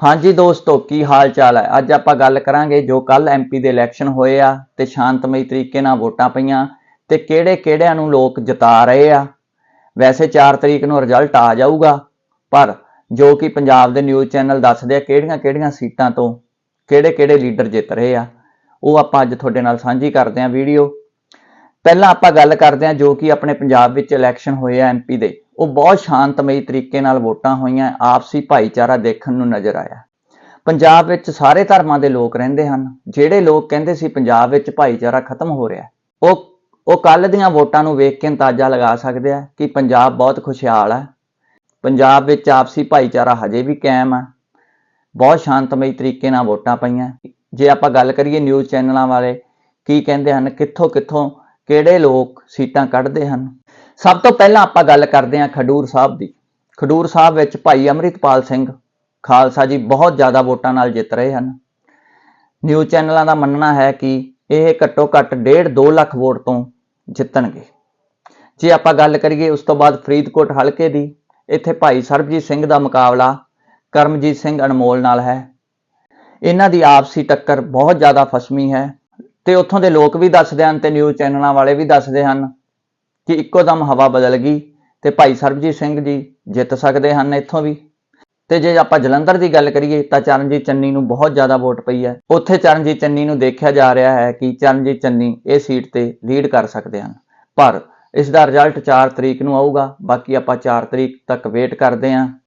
ਹਾਂਜੀ ਦੋਸਤੋ, ਕੀ ਹਾਲ ਚਾਲ ਹੈ? ਅੱਜ ਆਪਾਂ ਗੱਲ ਕਰਾਂਗੇ ਜੋ ਕੱਲ ਐਮਪੀ ਦੇ ਇਲੈਕਸ਼ਨ ਹੋਏ ਆ ਤੇ ਸ਼ਾਂਤਮਈ ਤਰੀਕੇ ਨਾਲ ਵੋਟਾਂ ਪਈਆਂ ਤੇ ਕਿਹੜੇ ਕਿਹੜਿਆਂ ਨੂੰ ਲੋਕ ਜਿਤਾ ਰਹੇ ਆ। ਵੈਸੇ 4 ਤਰੀਕ ਨੂੰ ਰਿਜ਼ਲਟ ਆ ਜਾਊਗਾ, ਪਰ ਜੋ ਕਿ ਪੰਜਾਬ ਦੇ ਨਿਊਜ਼ ਚੈਨਲ ਦੱਸਦੇ ਆ ਕਿਹੜੀਆਂ ਕਿਹੜੀਆਂ ਸੀਟਾਂ ਤੋਂ ਕਿਹੜੇ ਕਿਹੜੇ ਲੀਡਰ ਜਿੱਤ ਰਹੇ ਆ, ਉਹ ਆਪਾਂ ਅੱਜ ਤੁਹਾਡੇ ਨਾਲ ਸਾਂਝੀ ਕਰਦੇ ਆ ਵੀਡੀਓ। ਪਹਿਲਾਂ ਆਪਾਂ ਗੱਲ ਕਰਦੇ ਹਾਂ ਜੋ ਕਿ ਆਪਣੇ ਪੰਜਾਬ ਵਿੱਚ ਇਲੈਕਸ਼ਨ ਹੋਏ ਆ ਐਮਪੀ ਦੇ। ਉਹ ਬਹੁਤ ਸ਼ਾਂਤਮਈ ਤਰੀਕੇ ਨਾਲ ਵੋਟਾਂ ਹੋਈਆਂ, ਆਪਸੀ ਭਾਈਚਾਰਾ ਦੇਖਣ ਨੂੰ ਨਜ਼ਰ ਆਇਆ। ਪੰਜਾਬ ਵਿੱਚ ਸਾਰੇ ਧਰਮਾਂ ਦੇ ਲੋਕ ਰਹਿੰਦੇ ਹਨ। ਜਿਹੜੇ ਲੋਕ ਕਹਿੰਦੇ ਸੀ ਪੰਜਾਬ ਵਿੱਚ ਭਾਈਚਾਰਾ ਖਤਮ ਹੋ ਰਿਹਾ ਉਹ ਉਹ ਕੱਲ ਦੀਆਂ ਵੋਟਾਂ ਨੂੰ ਵੇਖ ਕੇ ਅੰਦਾਜ਼ਾ ਲਗਾ ਸਕਦੇ ਆ ਕਿ ਪੰਜਾਬ ਬਹੁਤ ਖੁਸ਼ਹਾਲ ਹੈ। ਪੰਜਾਬ ਵਿੱਚ ਆਪਸੀ ਭਾਈਚਾਰਾ ਹਜੇ ਵੀ ਕਾਇਮ ਹੈ। ਬਹੁਤ ਸ਼ਾਂਤਮਈ ਤਰੀਕੇ ਨਾਲ ਵੋਟਾਂ ਪਈਆਂ। ਜੇ ਆਪਾਂ ਗੱਲ ਕਰੀਏ ਨਿਊਜ਼ ਚੈਨਲਾਂ ਵਾਲੇ, ਕੀ ਕਹਿੰਦੇ ਹਨ ਕਿੱਥੋਂ ਕਿੱਥੋਂ ਕਿਹੜੇ ਲੋਕ ਸੀਟਾਂ ਕੱਢਦੇ ਹਨ? ਸਭ ਤੋਂ ਪਹਿਲਾਂ ਆਪਾਂ ਗੱਲ ਕਰਦੇ ਹਾਂ ਖਡੂਰ ਸਾਹਿਬ ਦੀ। ਖਡੂਰ ਸਾਹਿਬ ਵਿੱਚ ਭਾਈ ਅੰਮ੍ਰਿਤਪਾਲ ਸਿੰਘ ਖਾਲਸਾ ਜੀ ਬਹੁਤ ਜ਼ਿਆਦਾ ਵੋਟਾਂ ਨਾਲ ਜਿੱਤ ਰਹੇ ਹਨ। ਨਿਊਜ਼ ਚੈਨਲਾਂ ਦਾ ਮੰਨਣਾ ਹੈ ਕਿ ਇਹ ਘੱਟੋ ਘੱਟ 1.5 2 ਲੱਖ ਵੋਟ ਤੋਂ ਜਿੱਤਣਗੇ। ਜੇ ਆਪਾਂ ਗੱਲ ਕਰੀਏ ਉਸ ਤੋਂ ਬਾਅਦ ਫਰੀਦਕੋਟ ਹਲਕੇ ਦੀ, ਇੱਥੇ ਭਾਈ ਸਰਬਜੀਤ ਸਿੰਘ ਦਾ ਮੁਕਾਬਲਾ ਕਰਮਜੀਤ ਸਿੰਘ ਅਨਮੋਲ ਨਾਲ ਹੈ। ਇਹਨਾਂ ਦੀ ਆਪਸੀ ਟੱਕਰ ਬਹੁਤ ਜ਼ਿਆਦਾ ਫਸਮੀ ਹੈ ਤੇ ਉੱਥੋਂ ਦੇ ਲੋਕ ਵੀ ਦੱਸਦੇ ਹਨ ਤੇ ਨਿਊਜ਼ ਚੈਨਲਾਂ ਵਾਲੇ ਵੀ ਦੱਸਦੇ ਹਨ ਕਿ ਇੱਕੋ ਦਮ ਹਵਾ ਬਦਲ ਗਈ ਤੇ ਭਾਈ ਸਰਬਜੀਤ ਸਿੰਘ ਜੀ ਜਿੱਤ ਸਕਦੇ ਹਨ ਇੱਥੋਂ ਵੀ। ਤੇ ਜੇ ਆਪਾਂ ਜਲੰਧਰ ਦੀ ਗੱਲ ਕਰੀਏ ਤਾਂ ਚਰਨਜੀਤ ਚੰਨੀ ਨੂੰ ਬਹੁਤ ਜ਼ਿਆਦਾ ਵੋਟ ਪਈ ਹੈ। ਉੱਥੇ ਚਰਨਜੀਤ ਚੰਨੀ ਨੂੰ ਦੇਖਿਆ ਜਾ ਰਿਹਾ ਹੈ ਕਿ ਚਰਨਜੀਤ ਚੰਨੀ ਇਹ ਸੀਟ ਤੇ ਲੀਡ ਕਰ ਸਕਦੇ ਹਨ। ਪਰ ਇਸ ਦਾ ਰਿਜ਼ਲਟ 4 ਤਰੀਕ ਨੂੰ ਆਊਗਾ, ਬਾਕੀ ਆਪਾਂ 4 ਤਰੀਕ ਤੱਕ ਵੇਟ ਕਰਦੇ ਹਾਂ।